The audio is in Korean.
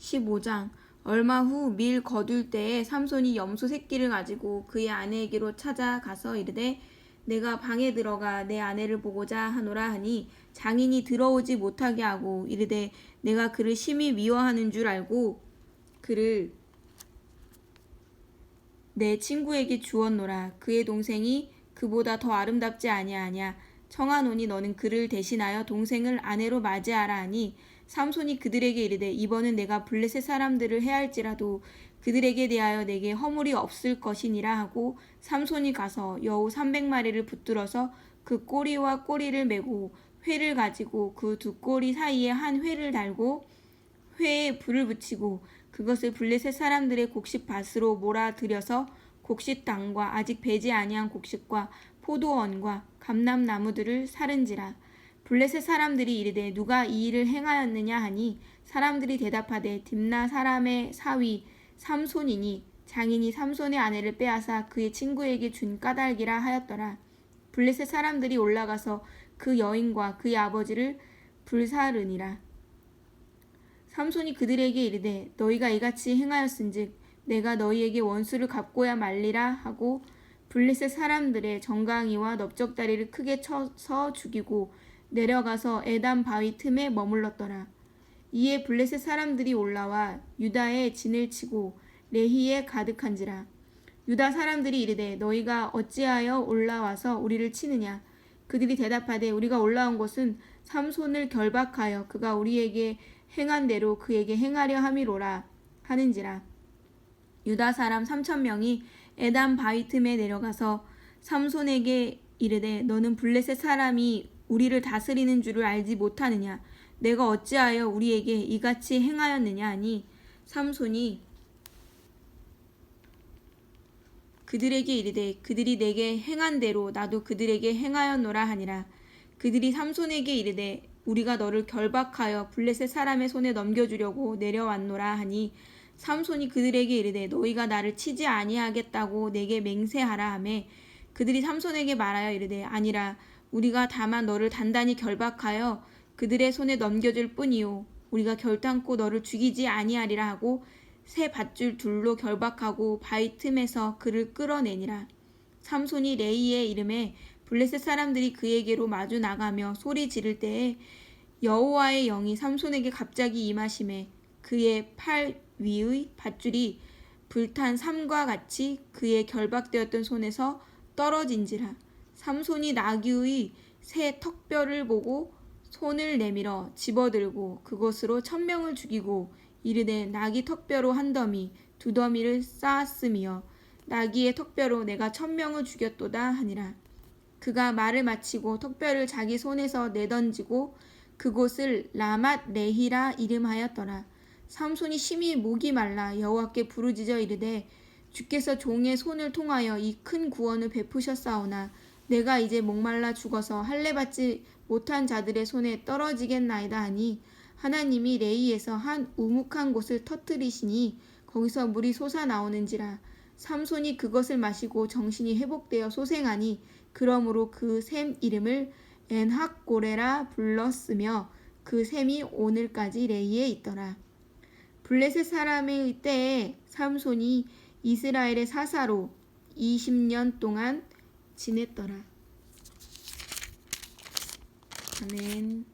15장 얼마 후 밀 거둘 때에 삼손이 염소 새끼를 가지고 그의 아내에게로 찾아가서 이르되 내가 방에 들어가 내 아내를 보고자 하노라 하니 장인이 들어오지 못하게 하고 이르되 내가 그를 심히 미워하는 줄 알고 그를 내 친구에게 주었노라. 그의 동생이 그보다 더 아름답지 아니하냐. 청하노니 너는 그를 대신하여 동생을 아내로 맞이하라 하니 삼손이 그들에게 이르되 이번은 내가 블레셋 사람들을 해할지라도 그들에게 대하여 내게 허물이 없을 것이니라 하고 삼손이 가서 여우 300마리를 붙들어서 그 꼬리와 꼬리를 메고 회를 가지고 그 두 꼬리 사이에 한 회를 달고 회에 불을 붙이고 그것을 블레셋 사람들의 곡식 밭으로 몰아들여서 곡식 당과 아직 배지 아니한 곡식과 포도원과 감람나무들을 사른지라 블레셋 사람들이 이르되 누가 이 일을 행하였느냐 하니 사람들이 대답하되 딥나 사람의 사위 삼손이니 장인이 삼손의 아내를 빼앗아 그의 친구에게 준 까닭이라 하였더라. 블레셋 사람들이 올라가서 그 여인과 그의 아버지를 불사르니라. 삼손이 그들에게 이르되 너희가 이같이 행하였은즉 내가 너희에게 원수를 갚고야 말리라 하고 블레셋 사람들의 정강이와 넓적다리를 크게 쳐서 죽이고 내려가서 에담 바위 틈에 머물렀더라. 이에 블레셋 사람들이 올라와 유다의 진을 치고 레히에 가득한지라. 유다 사람들이 이르되 너희가 어찌하여 올라와서 우리를 치느냐? 그들이 대답하되 우리가 올라온 것은 삼손을 결박하여 그가 우리에게 행한 대로 그에게 행하려 함이로라 하는지라. 유다 사람 삼천 명이 에담 바위 틈에 내려가서 삼손에게 이르되 너는 블레셋 사람이 우리를 다스리는 줄을 알지 못하느냐? 내가 어찌하여 우리에게 이같이 행하였느냐 하니? 삼손이 그들에게 이르되 그들이 내게 행한 대로 나도 그들에게 행하였노라 하니라. 그들이 삼손에게 이르되 우리가 너를 결박하여 블레셋 사람의 손에 넘겨주려고 내려왔노라 하니? 삼손이 그들에게 이르되 너희가 나를 치지 아니하겠다고 내게 맹세하라 하매 그들이 삼손에게 말하여 이르되 아니라 우리가 다만 너를 단단히 결박하여 그들의 손에 넘겨줄 뿐이요 우리가 결단코 너를 죽이지 아니하리라 하고 새 밧줄 둘로 결박하고 바위 틈에서 그를 끌어내니라. 삼손이 레이의 이름에 블레셋 사람들이 그에게로 마주 나가며 소리 지를 때에 여호와의 영이 삼손에게 갑자기 임하심에 그의 팔 위의 밧줄이 불탄 삼과 같이 그의 결박되었던 손에서 떨어진지라 삼손이 나귀의 새 턱뼈를 보고 손을 내밀어 집어들고 그것으로 천명을 죽이고 이르되 나귀 턱뼈로 한 더미 두 더미를 쌓았으며 나귀의 턱뼈로 내가 천명을 죽였도다 하니라. 그가 말을 마치고 턱뼈를 자기 손에서 내던지고 그곳을 라맛 레히라 이름하였더라. 삼손이 심히 목이 말라 여호와께 부르짖어 이르되 주께서 종의 손을 통하여 이 큰 구원을 베푸셨사오나 내가 이제 목말라 죽어서 할례 받지 못한 자들의 손에 떨어지겠나이다 하니 하나님이 레이에서 한 우묵한 곳을 터뜨리시니 거기서 물이 솟아 나오는지라 삼손이 그것을 마시고 정신이 회복되어 소생하니 그러므로 그 샘 이름을 엔학고레라 불렀으며 그 샘이 오늘까지 레이에 있더라. 블레셋 사람의 때에 삼손이 이스라엘의 사사로 20년 동안 지냈더라. 아멘.